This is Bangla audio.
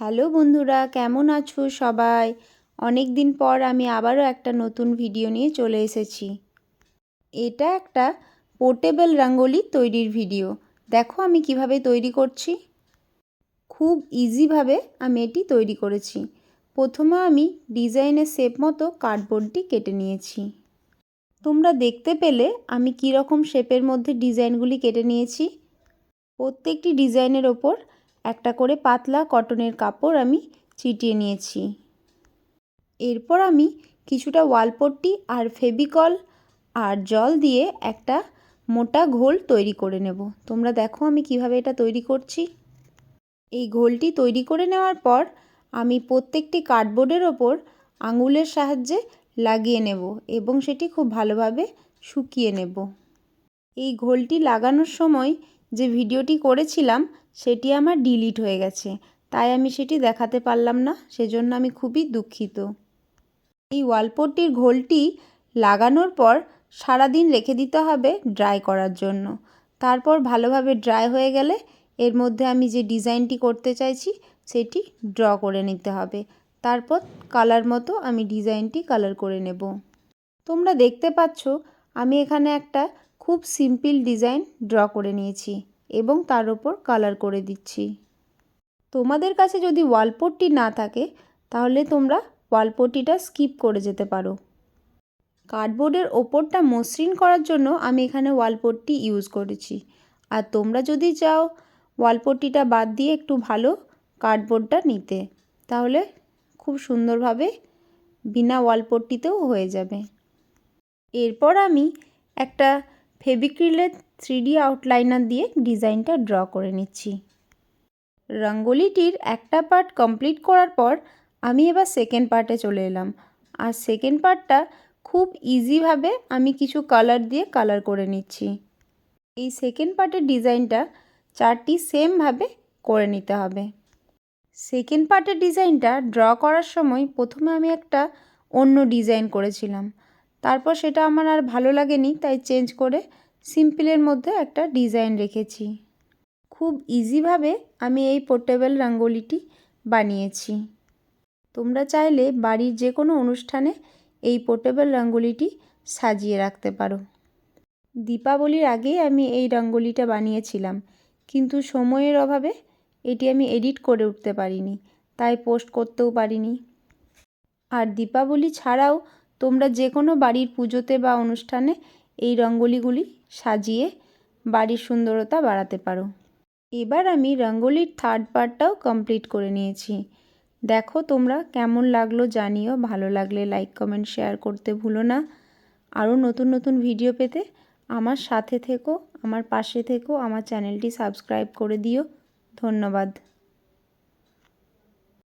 হ্যালো বন্ধুরা, কেমন আছো সবাই? অনেক দিন পর আমি আবারও একটা নতুন ভিডিও নিয়ে চলে এসেছি। এটা একটা পোর্টেবল রঙ্গোলি তৈরির ভিডিও। দেখো আমি কীভাবে তৈরি করছি। খুব ইজিভাবে আমি এটি তৈরি করেছি। প্রথমে আমি ডিজাইনের শেপ মতো কার্ডবোর্ডটি কেটে নিয়েছি। তোমরা দেখতে পেলে আমি কীরকম শেপের মধ্যে ডিজাইনগুলি কেটে নিয়েছি। প্রত্যেকটি ডিজাইনের ওপর একটা করে পাতলা কটনের কাপড় আমি চিটিয়ে নিয়েছি। এরপর আমি কিছুটা ওয়ালপট্টি আর ফেবিকল আর জল দিয়ে একটা মোটা ঘোল তৈরি করে নেব। তোমরা দেখো আমি কীভাবে এটা তৈরি করছি। এই ঘোলটি তৈরি করে নেওয়ার পর আমি প্রত্যেকটি কার্ডবোর্ডের ওপর আঙুলের সাহায্যে লাগিয়ে নেব এবং সেটি খুব ভালোভাবে শুকিয়ে নেব। এই ঘোলটি লাগানোর সময় যে ভিডিওটি করেছিলাম, সেটি আমার ডিলিট হয়ে গেছে। তাই আমি সেটি দেখাতে পারলাম না, সেজন্য আমি খুবই দুঃখিত। এই ওয়ালপট্টির ঘোলটি লাগানোর পর সারাদিন রেখে দিতে হবে ড্রাই করার জন্য। তারপর ভালোভাবে ড্রাই হয়ে গেলে এর মধ্যে আমি যে ডিজাইনটি করতে চাইছি, সেটি ড্র করে নিতে হবে। তারপর কালার মতো আমি ডিজাইনটি কালার করে নেব। তোমরা দেখতে পাচ্ছ, আমি এখানে একটা খুব সিম্পল ডিজাইন ড্র করে নিয়েছি। এবং তার ওপর কালার করে দিচ্ছি। তোমাদের কাছে যদি ওয়ালপট্টি না থাকে, তাহলে তোমরা ওয়ালপট্টিটা স্কিপ করে যেতে পারো। কার্ডবোর্ডের ওপরটা মসৃণ করার জন্য আমি এখানে ওয়ালপট্টি ইউজ করেছি। আর তোমরা যদি চাও ওয়ালপট্টিটা বাদ দিয়ে একটু ভালো কার্ডবোর্ডটা নিতে, তাহলে খুব সুন্দরভাবে বিনা ওয়ালপট্টিতেও হয়ে যাবে। এরপর আমি একটা ফেবিক্রিলের থ্রিডি আউটলাইনার দিয়ে ডিজাইনটা ড্র করে নিচ্ছি। রঙ্গোলিটির একটা পার্ট কমপ্লিট করার পর আমি এবার সেকেন্ড পার্টে চলে এলাম। আর সেকেন্ড পার্টটা খুব ইজিভাবে আমি কিছু কালার দিয়ে কালার করে নিচ্ছি। এই সেকেন্ড পার্টের ডিজাইনটা চারটি সেমভাবে করে নিতে হবে। সেকেন্ড পার্টের ডিজাইনটা ড্র করার সময় প্রথমে আমি একটা অন্য ডিজাইন করেছিলাম। তারপর সেটা আমার আর ভালো লাগেনি, তাই চেঞ্জ করে সিম্পলের মধ্যে একটা ডিজাইন রেখেছি। খুব ইজিভাবে আমি এই পোর্টেবল রঙ্গোলিটি বানিয়েছি। তোমরা চাইলে বাড়ির যে কোনো অনুষ্ঠানে এই পোর্টেবল রঙ্গোলিটি সাজিয়ে রাখতে পারো। দীপাবলির আগেই আমি এই রঙ্গোলিটা বানিয়েছিলাম, কিন্তু সময়ের অভাবে এটি আমি এডিট করে উঠতে পারিনি, তাই পোস্ট করতেও পারিনি। আর দীপাবলি ছাড়াও তোমরা যে কোনো বাড়ির পুজোতে বা অনুষ্ঠানে এই রঙ্গোলিগুলি সাজিয়ে বাড়ির সুন্দরতা বাড়াতে পারো। এবার আমি রঙ্গোলির থার্ড পার্টটাও কমপ্লিট করে নিয়েছি। দেখো তোমরা কেমন লাগল, জানিও। ভালো লাগলে লাইক কমেন্ট শেয়ার করতে ভুলো না। আরও নতুন নতুন ভিডিও পেতে আমার সাথে থেকো, আমার পাশে থেকো, আমার চ্যানেলটি সাবস্ক্রাইব করে দিও। ধন্যবাদ।